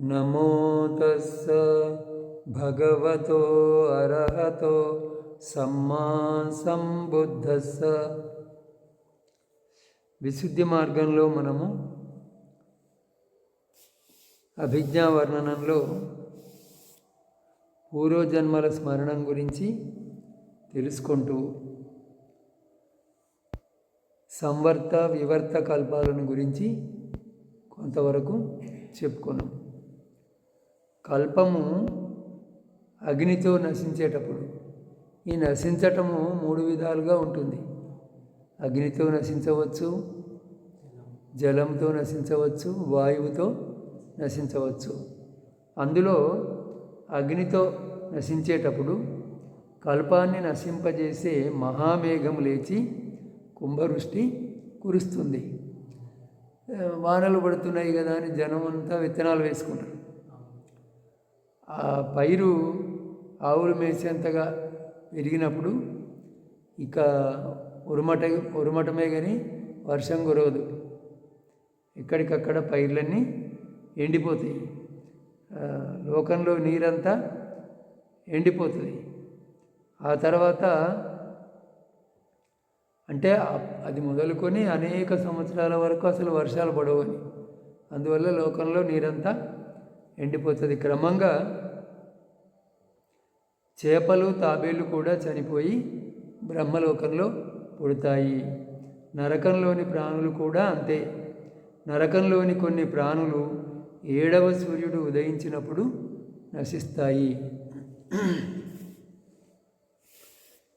నమో తస్స భగవతో అర్హతో సమ్మా సంబుద్ధస్స. విశుద్ధి మార్గంలో మనము అభిజ్ఞా వర్ణనంలో పూర్వజన్మల స్మరణం గురించి తెలుసుకుంటూ సంవర్త వివర్త కల్పాలను గురించి కొంతవరకు చెప్పుకున్నాం. కల్పము అగ్నితో నశించేటప్పుడు. ఈ నశించటము మూడు విధాలుగా ఉంటుంది. అగ్నితో నశించవచ్చు జలంతో నశించవచ్చు వాయువుతో నశించవచ్చు. అందులో అగ్నితో నశించేటప్పుడు కల్పాన్ని నశింపజేసే మహామేఘం లేచి కుంభవృష్టి కురుస్తుంది. వానలు పడుతున్నాయి కదా అని జనం అంతా విత్తనాలు వేసుకుంటారు. ఆ పైరు ఆవులు మేసేంతగా పెరిగినప్పుడు ఇక ఉరుమట ఉరుమటమే కానీ వర్షం కురవదు. ఎక్కడికక్కడ పైర్లన్నీ ఎండిపోతాయి. లోకంలో నీరంతా ఎండిపోతుంది. ఆ తర్వాత అంటే అది మొదలుకొని అనేక సంవత్సరాల వరకు అసలు వర్షాలు పడవని అందువల్ల లోకంలో నీరంతా ఎండిపోతుంది. క్రమంగా చేపలు తాబేళ్ళు కూడా చనిపోయి బ్రహ్మలోకంలో పుడతాయి. నరకంలోని ప్రాణులు కూడా అంతే. నరకంలోని కొన్ని ప్రాణులు ఏడవ సూర్యుడు ఉదయించినప్పుడు నశిస్తాయి.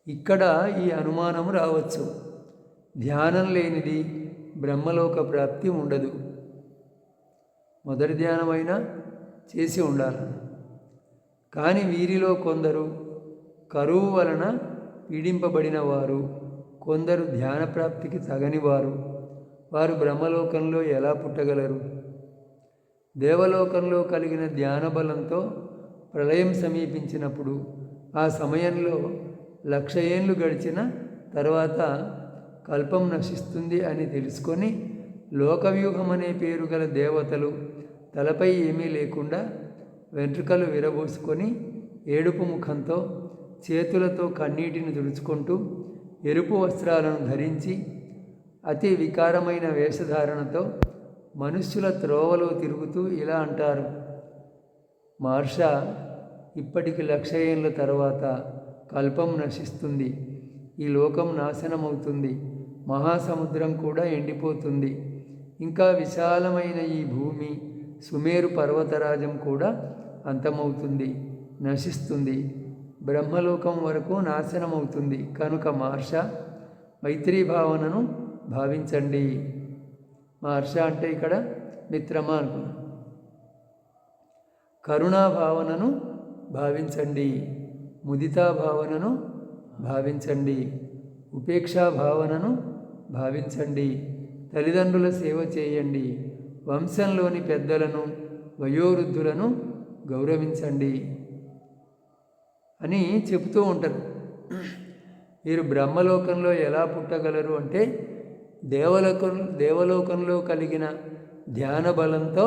ఇక్కడ ఈ అనుమానం రావచ్చు. ధ్యానం లేనిది బ్రహ్మలోక ప్రాప్తి ఉండదు. మొదటి ధ్యానమైనా చేసి ఉండాలి. కానీ వీరిలో కొందరు కరువు వలన పీడింపబడిన వారు కొందరు ధ్యాన ప్రాప్తికి తగని వారు. వారు బ్రహ్మలోకంలో ఎలా పుట్టగలరు? దేవలోకంలో కలిగిన ధ్యాన బలంతో ప్రళయం సమీపించినప్పుడు ఆ సమయంలో లక్ష ఏండ్లు గడిచిన తర్వాత కల్పం నశిస్తుంది అని తెలుసుకొని లోకవ్యూహం అనే పేరు గల దేవతలు తలపై ఏమీ లేకుండా వెంట్రుకలు విరబోసుకొని ఏడుపు ముఖంతో చేతులతో కన్నీటిని తుడుచుకుంటూ ఎరుపు వస్త్రాలను ధరించి అతి వికారమైన వేషధారణతో మనుష్యుల త్రోవలో తిరుగుతూ ఇలా అంటారు. మార్ష ఇప్పటికి లక్ష ఏళ్ళ తర్వాత కల్పం నశిస్తుంది. ఈ లోకం నాశనమవుతుంది. మహాసముద్రం కూడా ఎండిపోతుంది. ఇంకా విశాలమైన ఈ భూమి సుమేరు పర్వతరాజం కూడా అంతమవుతుంది నశిస్తుంది. బ్రహ్మలోకం వరకు నాశనమవుతుంది. కనుక మార్ష మైత్రీ భావనను భావించండి. మార్ష అంటే ఇక్కడ మిత్రమా అనుకున్నాం. కరుణా భావనను భావించండి. ముదితా భావనను భావించండి. ఉపేక్షా భావనను భావించండి. తల్లిదండ్రుల సేవ చేయండి. వంశంలోని పెద్దలను వయోవృద్ధులను గౌరవించండి అని చెబుతూ ఉంటారు. మీరు బ్రహ్మలోకంలో ఎలా పుట్టగలరు అంటే దేవలోకం దేవలోకంలో కలిగిన ధ్యాన బలంతో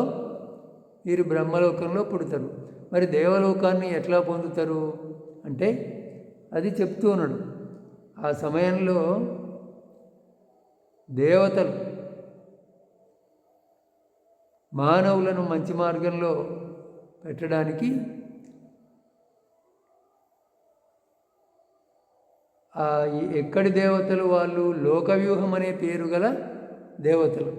మీరు బ్రహ్మలోకంలో పుడతారు. మరి దేవలోకాన్ని ఎట్లా పొందుతారు అంటే అది చెప్తూ ఉన్నాడు. ఆ సమయంలో దేవతలు మానవులను మంచి మార్గంలో పెట్టడానికి ఆ ఎక్కడి దేవతలు వాళ్ళు? లోకవ్యూహం అనే పేరు గల దేవతలు.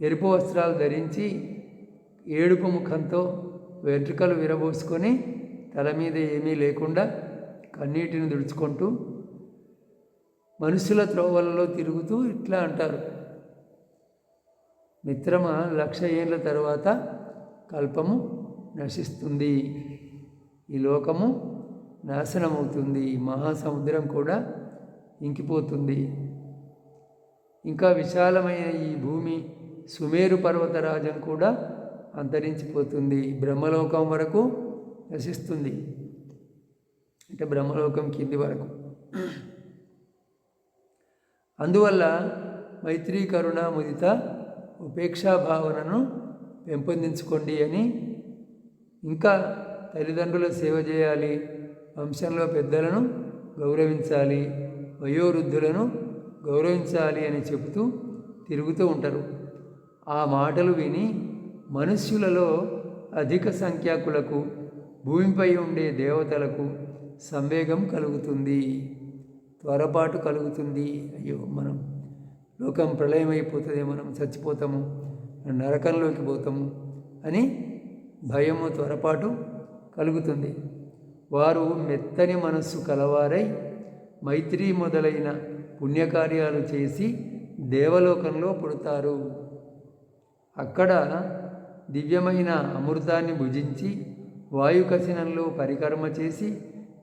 ఎరుపు వస్త్రాలు ధరించి ఏడుపు ముఖంతో వెంట్రుకలు విరబోసుకొని తల మీద ఏమీ లేకుండా కన్నీటిని దుడుచుకుంటూ మనుషుల త్రోవలలో తిరుగుతూ ఇట్లా అంటారు. మిత్రమ లక్ష ఏళ్ళ తర్వాత కల్పము నశిస్తుంది. ఈ లోకము నాశనమవుతుంది. మహాసముద్రం కూడా ఇంకిపోతుంది. ఇంకా విశాలమైన ఈ భూమి సుమేరు పర్వతరాజం కూడా అంతరించిపోతుంది. బ్రహ్మలోకం వరకు నశిస్తుంది. అంటే బ్రహ్మలోకం కింది వరకు. అందువల్ల మైత్రీ కరుణ ముదిత భావనను పెంపొందించుకోండి అని ఇంకా తల్లిదండ్రుల సేవ చేయాలి వంశంలో పెద్దలను గౌరవించాలి వయోవృద్ధులను గౌరవించాలి అని చెబుతూ తిరుగుతూ ఉంటారు. ఆ మాటలు విని మనుష్యులలో అధిక సంఖ్యాకులకు భూమిపై ఉండే దేవతలకు సంవేగం కలుగుతుంది త్వరపాటు కలుగుతుంది. అయ్యో మనం లోకం ప్రళయమైపోతుందేమో మనం చచ్చిపోతాము నరకంలోకి పోతాము అని భయము త్వరపాటు కలుగుతుంది. వారు మెత్తని మనస్సు కలవారై మైత్రి మొదలైన పుణ్యకార్యాలు చేసి దేవలోకంలో పుడతారు. అక్కడ దివ్యమైన అమృతాన్ని భుజించి వాయుకశినంలో పరికర్మ చేసి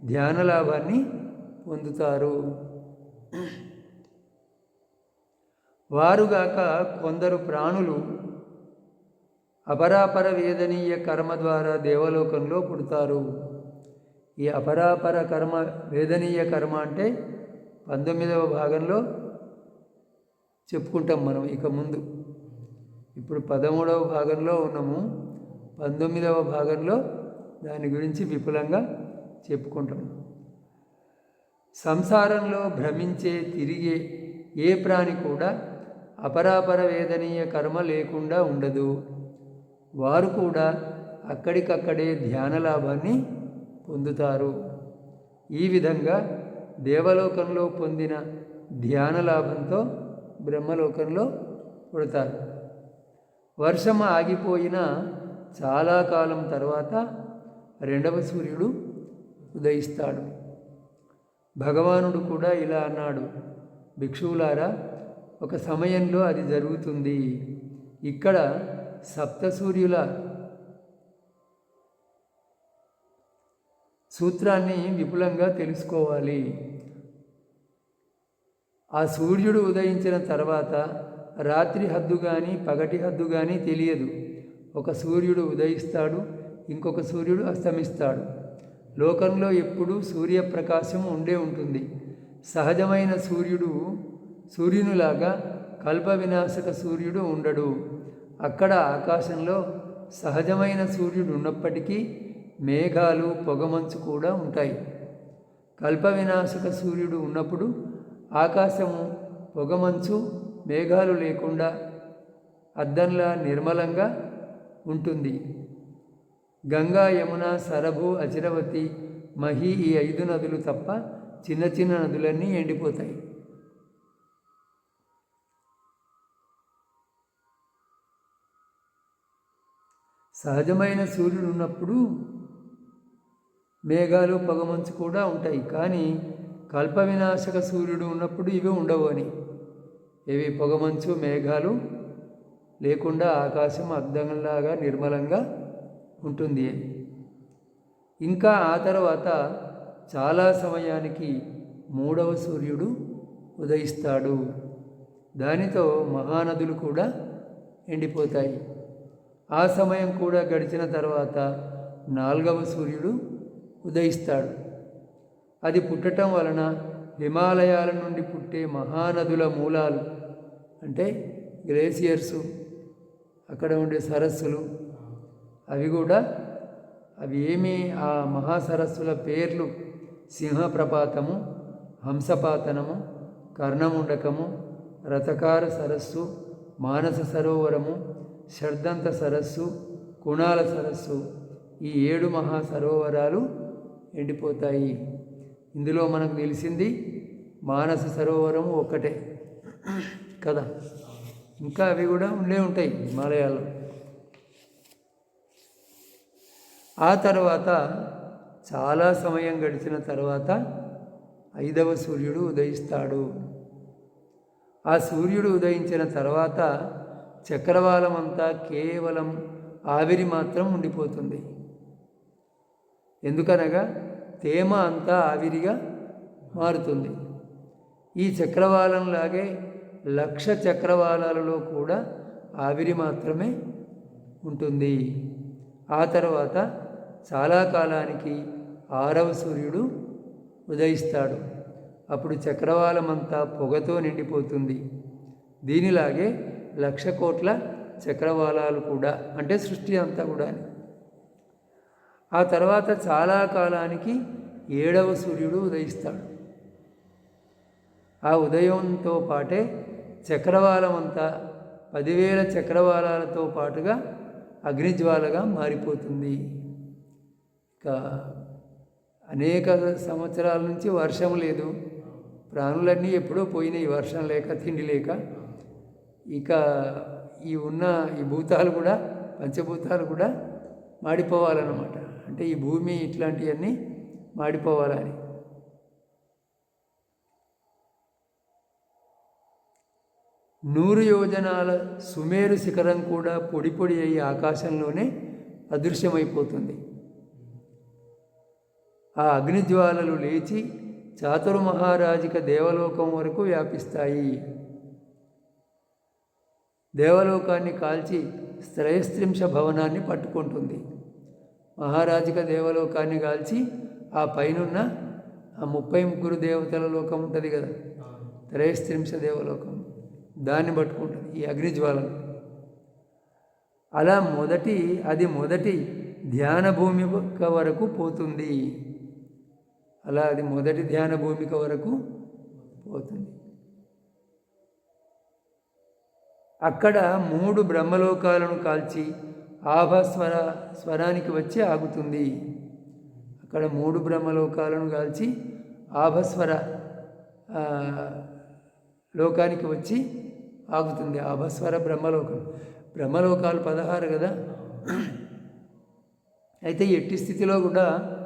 ధ్యాన లాభాన్ని పొందుతారు. వారుగాక కొందరు ప్రాణులు అపరాపర వేదనీయ కర్మ ద్వారా దేవలోకంలో పుడతారు. ఈ అపరాపర కర్మ వేదనీయ కర్మ అంటే పంతొమ్మిదవ భాగంలో చెప్పుకుంటాం మనం ఇక ముందు. ఇప్పుడు పదమూడవ భాగంలో ఉన్నాము. పంతొమ్మిదవ భాగంలో దాని గురించి విపులంగా చెప్పుకుంటాం. సంసారంలో భ్రమించే తిరిగే ఏ ప్రాణి కూడా అపరాపర వేదనీయ కర్మ లేకుండా ఉండదు. వారు కూడా అక్కడికక్కడే ధ్యాన లాభాన్ని పొందుతారు. ఈ విధంగా దేవలోకంలో పొందిన ధ్యాన లాభంతో బ్రహ్మలోకంలో పుడతారు. వర్షం ఆగిపోయిన చాలా కాలం తర్వాత రెండవ సూర్యుడు ఉదయిస్తాడు. భగవానుడు కూడా ఇలా అన్నాడు. భిక్షువులారా ఒక సమయంలో అది జరుగుతుంది. ఇక్కడ సప్తసూర్యుల సూత్రాన్ని విపులంగా తెలుసుకోవాలి. ఆ సూర్యుడు ఉదయించిన తర్వాత రాత్రి హద్దు కానీ పగటి హద్దు కానీ తెలియదు. ఒక సూర్యుడు ఉదయిస్తాడు ఇంకొక సూర్యుడు అస్తమిస్తాడు. లోకంలో ఎప్పుడూ సూర్యప్రకాశం ఉండే ఉంటుంది. సహజమైన సూర్యుడు సూర్యునిలాగా కల్ప వినాశక సూర్యుడు ఉండడు. అక్కడ ఆకాశంలో సహజమైన సూర్యుడు ఉన్నప్పటికీ మేఘాలు పొగమంచు కూడా ఉంటాయి. కల్ప వినాశక సూర్యుడు ఉన్నప్పుడు ఆకాశము పొగమంచు మేఘాలు లేకుండా అద్దంలా నిర్మలంగా ఉంటుంది. గంగా యమున సరభు అచిరవతి మహి ఈ ఐదు నదులు తప్ప చిన్న చిన్న నదులన్నీ ఎండిపోతాయి. సహజమైన సూర్యుడు ఉన్నప్పుడు మేఘాలు పొగమంచు కూడా ఉంటాయి. కానీ కల్ప వినాశక సూర్యుడు ఉన్నప్పుడు ఇవి ఉండవు అని. ఇవి పొగమంచు మేఘాలు లేకుండా ఆకాశం అద్దంలాగా నిర్మలంగా ఉంటుంది. ఇంకా ఆ తర్వాత చాలా సమయానికి మూడవ సూర్యుడు ఉదయిస్తాడు. దానితో మహానదులు కూడా ఎండిపోతాయి. ఆ సమయం కూడా గడిచిన తర్వాత నాలుగవ సూర్యుడు ఉదయిస్తాడు. అది పుట్టటం వలన హిమాలయాల నుండి పుట్టే మహానదుల మూలాలు అంటే గ్లేసియర్సు అక్కడ ఉండే సరస్సులు అవి కూడా అవి ఏమి ఆ మహాసరస్సుల పేర్లు సింహప్రపాతము హంసపాతనము కర్ణముండకము రథకార సరస్సు మానస సరోవరము షర్దంత సరస్సు కుణాల సరస్సు ఈ ఏడు మహా సరోవరాలు ఎండిపోతాయి. ఇందులో మనకు తెలిసింది మానస సరోవరం ఒక్కటే కదా. ఇంకా అవి కూడా ఉండే ఉంటాయి హిమాలయాల్లో. ఆ తర్వాత చాలా సమయం గడిచిన తర్వాత ఐదవ సూర్యుడు ఉదయిస్తాడు. ఆ సూర్యుడు ఉదయించిన తర్వాత చక్రవాలం అంతా కేవలం ఆవిరి మాత్రం ఉండిపోతుంది. ఎందుకనగా తేమ అంతా ఆవిరిగా మారుతుంది. ఈ చక్రవాలంలాగే లక్ష చక్రవాలాలలో కూడా ఆవిరి మాత్రమే ఉంటుంది. ఆ తర్వాత చాలా కాలానికి ఆరవ సూర్యుడు ఉదయిస్తాడు. అప్పుడు చక్రవాలమంతా పొగతో నిండిపోతుంది. దీనిలాగే లక్ష కోట్ల చక్రవాలాలు కూడా అంటే సృష్టి అంతా కూడా ఆ తర్వాత చాలా కాలానికి ఏడవ సూర్యుడు ఉదయిస్తాడు. ఆ ఉదయంతో పాటే చక్రవాలం అంతా పదివేల చక్రవాలాలతో పాటుగా అగ్నిజ్వాలగా మారిపోతుంది. ఇక అనేక సంవత్సరాల నుంచి వర్షం లేదు. ప్రాణులన్నీ ఎప్పుడో పోయినాయి వర్షం లేక తిండి లేక. ఇక ఈ ఉన్న ఈ భూతాలు కూడా పంచభూతాలు కూడా మాడిపోవాలన్నమాట. అంటే ఈ భూమి ఇట్లాంటివన్నీ మాడిపోవాలని. నూరు యోజనాల సుమేరు శిఖరం కూడా పొడి పొడి అయ్యి ఆకాశంలోనే అదృశ్యమైపోతుంది. ఆ అగ్నిజ్వాలలు లేచి చాతుర్మహారాజిక దేవలోకం వరకు వ్యాపిస్తాయి. దేవలోకాన్ని కాల్చి శ్రేయస్త్రింశ భవనాన్ని పట్టుకుంటుంది. మహారాజిక దేవలోకాన్ని కాల్చి ఆ పైనున్న ఆ ముప్పై ముగ్గురు దేవతల లోకం ఉంటుంది కదా. త్రయస్త్రింశ దేవలోకం. దాన్ని పట్టుకుంటుంది ఈ అగ్నిజ్వాలను. అలా మొదటి అది మొదటి ధ్యాన భూమిక వరకు పోతుంది. అలా అది మొదటి ధ్యాన భూమిక వరకు పోతుంది. అక్కడ మూడు బ్రహ్మలోకాలను కాల్చి ఆభస్వర స్వరానికి వచ్చి ఆగుతుంది. అక్కడ మూడు బ్రహ్మలోకాలను కాల్చి ఆభస్వర లోకానికి వచ్చి ఆగుతుంది. ఆభస్వర బ్రహ్మలోకం. బ్రహ్మలోకాలు పదహారు కదా? అయితే ఎట్టి స్థితిలో కూడా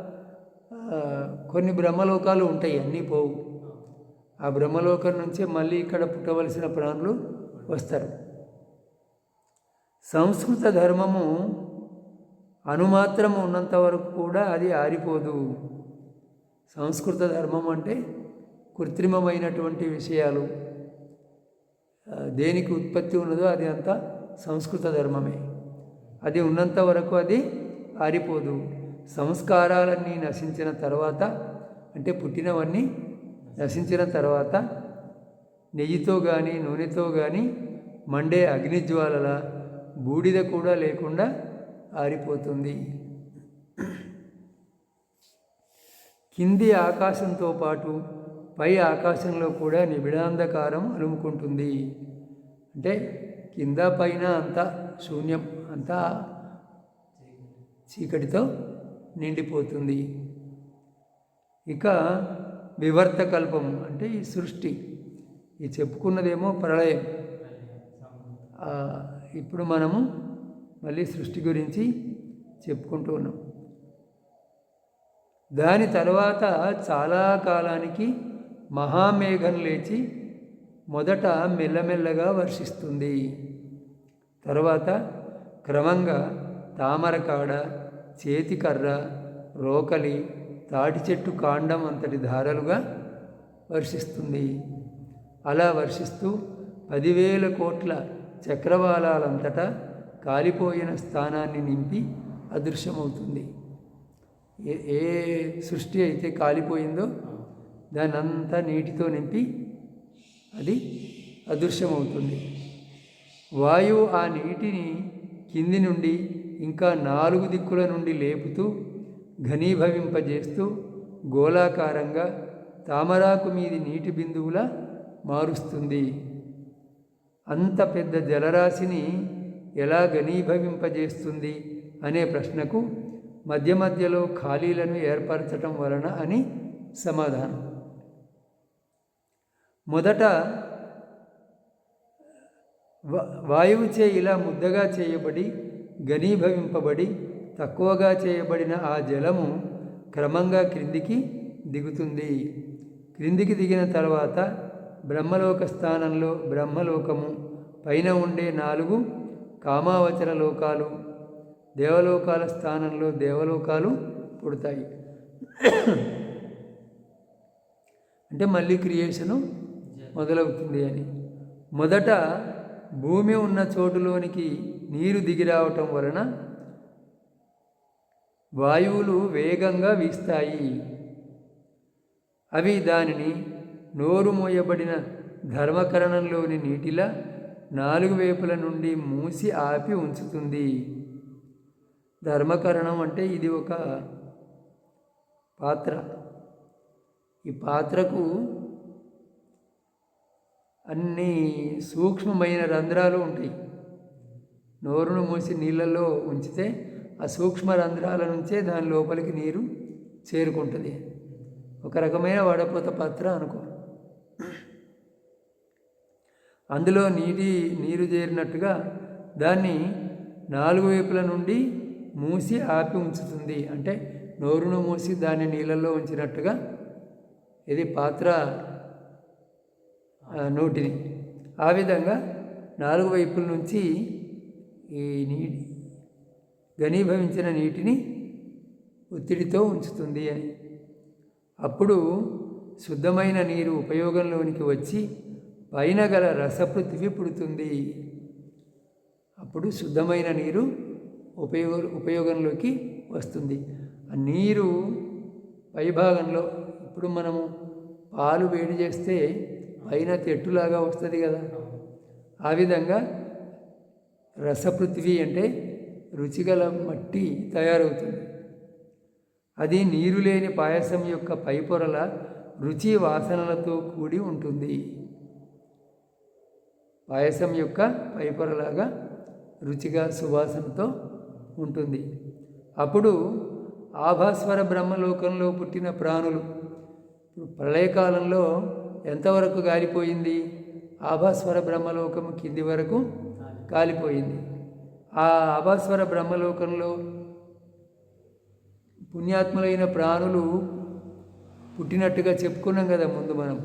కొన్ని బ్రహ్మలోకాలు ఉంటాయి అన్నీ పోవు. ఆ బ్రహ్మలోకం నుంచే మళ్ళీ ఇక్కడ పుట్టవలసిన ప్రాణులు వస్తారు. సంస్కృత ధర్మము అనుమాత్రం ఉన్నంత వరకు కూడా అది ఆరిపోదు. సంస్కృత ధర్మం అంటే కృత్రిమమైనటువంటి విషయాలు. దేనికి ఉత్పత్తి ఉన్నదో అది అంతా సంస్కృత ధర్మమే. అది ఉన్నంత వరకు అది ఆరిపోదు. సంస్కారాలన్నీ నశించిన తర్వాత అంటే పుట్టినవన్నీ నశించిన తర్వాత నెయ్యితో కానీ నూనెతో కానీ మండే అగ్నిజ్వాలల బూడిద కూడా లేకుండా ఆరిపోతుంది. కింది ఆకాశంతో పాటు పై ఆకాశంలో కూడా నిబిడాంధకారం అలుముకుంటుంది. అంటే కింద పైన అంతా శూన్యం అంతా చీకటితో నిండిపోతుంది. ఇక వివర్త కల్పం అంటే ఈ సృష్టి. ఈ చెప్పుకున్నదేమో ప్రళయం. ఇప్పుడు మనము మళ్ళీ సృష్టి గురించి చెప్పుకుంటూ ఉన్నాం. దాని తర్వాత చాలా కాలానికి మహామేఘం లేచి మొదట మెల్లమెల్లగా వర్షిస్తుంది. తర్వాత క్రమంగా తామరకాడ చేతికర్ర రోకలి తాటి చెట్టు కాండం అంతటి ధారలుగా వర్షిస్తుంది. అలా వర్షిస్తూ పదివేల కోట్ల చక్రవాలాలంతటా కాలిపోయిన స్థానాన్ని నింపి అదృశ్యమవుతుంది. ఏ ఏ సృష్టి అయితే కాలిపోయిందో దాన్ని అంతా నీటితో నింపి అది అదృశ్యమవుతుంది. వాయువు ఆ నీటిని కింది నుండి ఇంకా నాలుగు దిక్కుల నుండి లేపుతూ ఘనీభవింపజేస్తూ గోళాకారంగా తామరాకు మీది నీటి బిందువులా మారుస్తుంది. అంత పెద్ద జలరాశిని ఎలా ఘనీభవింపజేస్తుంది అనే ప్రశ్నకు మధ్య మధ్యలో ఖాళీలను ఏర్పరచటం వలన అని సమాధానం. మొదట వాయువుచే ఇలా ముద్దగా చేయబడి ఘనీభవింపబడి తక్కువగా చేయబడిన ఆ జలము క్రమంగా క్రిందికి దిగుతుంది. క్రిందికి దిగిన తర్వాత బ్రహ్మలోక స్థానంలో బ్రహ్మలోకము పైన ఉండే నాలుగు కామావచర లోకాలు దేవలోకాల స్థానంలో దేవలోకాలు పుడతాయి. అంటే మళ్ళీ క్రియేషను మొదలవుతుంది అని. మొదట భూమి ఉన్న చోటులోనికి నీరు దిగిరావటం వలన వాయువులు వేగంగా వీస్తాయి. అవి దానిని నోరు మోయబడిన ధర్మకరణంలోని నీటిలా నాలుగు వైపుల నుండి మూసి ఆపి ఉంచుతుంది. ధర్మకరణం అంటే ఇది ఒక పాత్ర. ఈ పాత్రకు అన్ని సూక్ష్మమైన రంధ్రాలు ఉంటాయి. నోరును మూసి నీళ్ళల్లో ఉంచితే ఆ సూక్ష్మ రంధ్రాల నుంచే దాని లోపలికి నీరు చేరుకుంటుంది. ఒక రకమైన వడపోత పాత్ర అనుకో. అందులో నీటి నీరు చేరినట్టుగా దాన్ని నాలుగు వైపుల నుండి మూసి ఆపి ఉంచుతుంది. అంటే నోరును మూసి దాన్ని నీళ్ళల్లో ఉంచినట్టుగా ఇది పాత్ర నోటిని ఆ విధంగా నాలుగు వైపుల నుంచి ఈ నీటి ఘనీభవించిన నీటిని ఒత్తిడితో ఉంచుతుంది. అని అప్పుడు శుద్ధమైన నీరు ఉపయోగంలోనికి వచ్చి పైన గల రసపృథివి పుడుతుంది. అప్పుడు శుద్ధమైన నీరు ఉపయోగ ఉపయోగంలోకి వస్తుంది. ఆ నీరు పైభాగంలో ఇప్పుడు మనము పాలు వేడి చేస్తే పైన తెట్టులాగా వస్తుంది కదా. ఆ విధంగా రసపృథివి అంటే రుచిగల మట్టి తయారవుతుంది. అది నీరు లేని పాయసం యొక్క పైపొరల రుచి వాసనలతో కూడి ఉంటుంది. పాయసం యొక్క పైపొరలాగా రుచిగా సువాసనతో ఉంటుంది. అప్పుడు ఆభాస్వర బ్రహ్మలోకంలో పుట్టిన ప్రాణులు ప్రళయకాలంలో ఎంతవరకు గాలిపోయింది? ఆభాస్వర బ్రహ్మలోకము కింది వరకు కాలిపోయింది ఆ ఆభాస్వర బ్రహ్మలోకంలో పుణ్యాత్ములైన ప్రాణులు పుట్టినట్టుగా చెప్పుకున్నాం కదా ముందు మనం.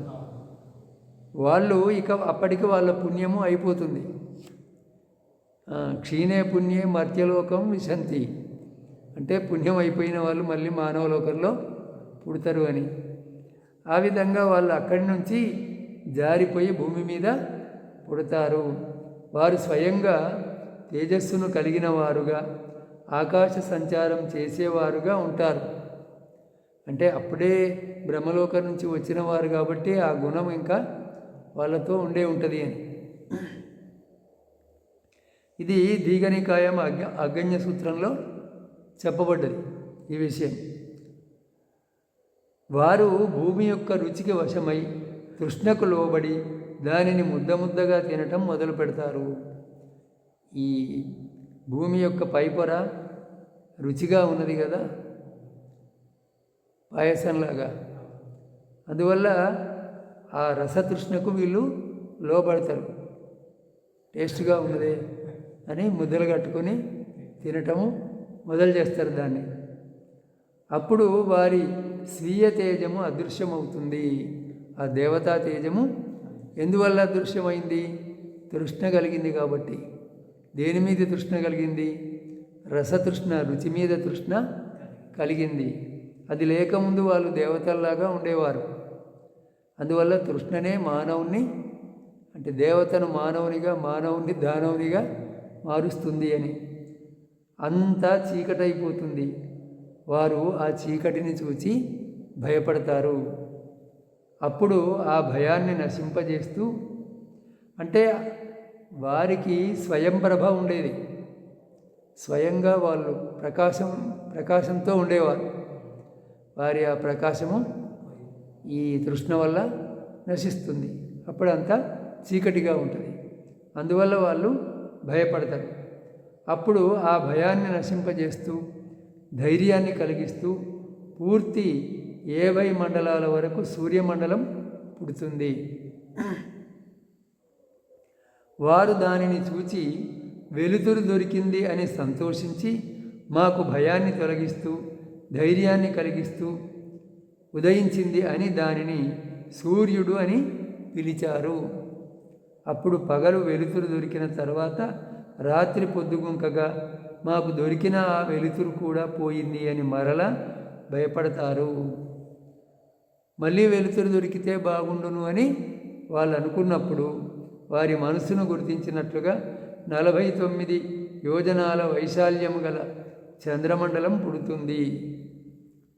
వాళ్ళు ఇక అప్పటికి వాళ్ళ పుణ్యము అయిపోతుంది. క్షీణే పుణ్యే మర్త్యలోకం విశంతి. అంటే పుణ్యం అయిపోయిన వాళ్ళు మళ్ళీ మానవ లోకంలో పుడతారు అని. ఆ విధంగా వాళ్ళు అక్కడి నుంచి జారిపోయి భూమి మీద పుడతారు. వారు స్వయంగా తేజస్సును కలిగిన వారుగా ఆకాశ సంచారం చేసేవారుగా ఉంటారు. అంటే అప్పుడే బ్రహ్మలోకం నుంచి వచ్చిన వారు కాబట్టి ఆ గుణం ఇంకా వాళ్ళతో ఉండే ఉంటుంది అని. ఇది దీగనికాయం అజ్ఞ అగణ్య సూత్రంలో చెప్పబడ్డది ఈ విషయం. వారు భూమి యొక్క రుచికి వశమై తృష్ణకు లోబడి దానిని ముద్ద ముద్దగా తినటం మొదలు పెడతారు. ఈ భూమి యొక్క పైపొర రుచిగా ఉన్నది కదా? పాయసంలాగా. అందువల్ల ఆ రసతృష్ణకు వీళ్ళు లోబడతారు. టేస్ట్గా ఉన్నదే అని ముద్దలు కట్టుకొని తినటము మొదలు చేస్తారు దాన్ని. అప్పుడు వారి స్వీయ తేజము అదృశ్యమవుతుంది. ఆ దేవతా తేజము ఎందువల్ల అదృశ్యమైంది? తృష్ణ కలిగింది కాబట్టి. దేని మీద తృష్ణ కలిగింది? రసతృష్ణ రుచి మీద తృష్ణ కలిగింది. అది లేకముందు వాళ్ళు దేవతల్లాగా ఉండేవారు. అందువల్ల కృష్ణనే మానవుణ్ణి అంటే దేవతను మానవునిగా మానవుని దానవునిగా మారుస్తుంది అని. అంతా చీకటైపోతుంది. వారు ఆ చీకటిని చూచి భయపడతారు. అప్పుడు ఆ భయాన్ని నశింపజేస్తూ అంటే వారికి స్వయం ప్రభ ఉండేది. స్వయంగా వాళ్ళు ప్రకాశం ప్రకాశంతో ఉండేవారు. వారి ఆ ప్రకాశము ఈ తృష్ణ వల్ల నశిస్తుంది. అప్పుడంతా చీకటిగా ఉంటుంది. అందువల్ల వాళ్ళు భయపడతారు. అప్పుడు ఆ భయాన్ని నశింపజేస్తూ ధైర్యాన్ని కలిగిస్తూ పూర్తి ఏవై మండలాల వరకు సూర్యమండలం పుడుతుంది. వారు దానిని చూచి వెలుతురు దొరికింది అని సంతోషించి మాకు భయాన్ని తొలగిస్తూ ధైర్యాన్ని కలిగిస్తూ ఉదయించింది అని దానిని సూర్యుడు అని పిలిచారు. అప్పుడు పగలు వెలుతురు దొరికిన తర్వాత రాత్రి పొద్దుగుంకగా మాకు దొరికిన ఆ వెలుతురు కూడా పోయింది అని మరల భయపడతారు. మళ్ళీ వెలుతురు దొరికితే బాగుండును అని వాళ్ళు అనుకున్నప్పుడు వారి మనసును గుర్తించినట్లుగా నలభై తొమ్మిది యోజనాల వైశాల్యము గల చంద్రమండలం పుడుతుంది.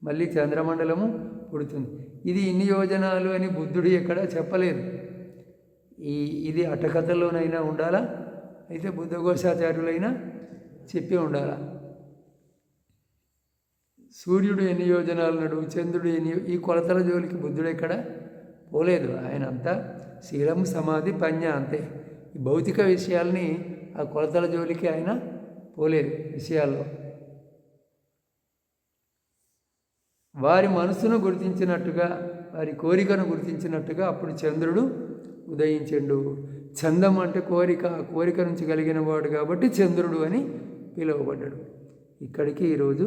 మళ్ళీ చంద్రమండలము పుడుతుంది. ఇది ఇన్ని యోజనాలు అని బుద్ధుడు ఎక్కడ చెప్పలేదు. ఈ ఇది అటకథలోనైనా ఉండాలా? అయితే బుద్ధఘోషాచార్యులైనా చెప్పి ఉండాలా? సూర్యుడు ఎన్ని యోజనాలు నడువు చంద్రుడు ఎన్ని ఈ కొలతల జోలికి బుద్ధుడు ఎక్కడ పోలేదు. ఆయన అంతా శీలం సమాధి పඤ్ఞ అంతే. ఈ భౌతిక విషయాల్ని ఆ కొలతల జోలికి ఆయన పోలేదు విషయాల్లో. వారి మనసును గుర్తించినట్టుగా వారి కోరికను గుర్తించినట్టుగా అప్పుడు చంద్రుడు ఉదయించండు. చందం అంటే కోరిక ఆ కోరిక నుంచి కలిగిన వాడు కాబట్టి చంద్రుడు అని పిలువబడ్డాడు. ఇక్కడికి ఈరోజు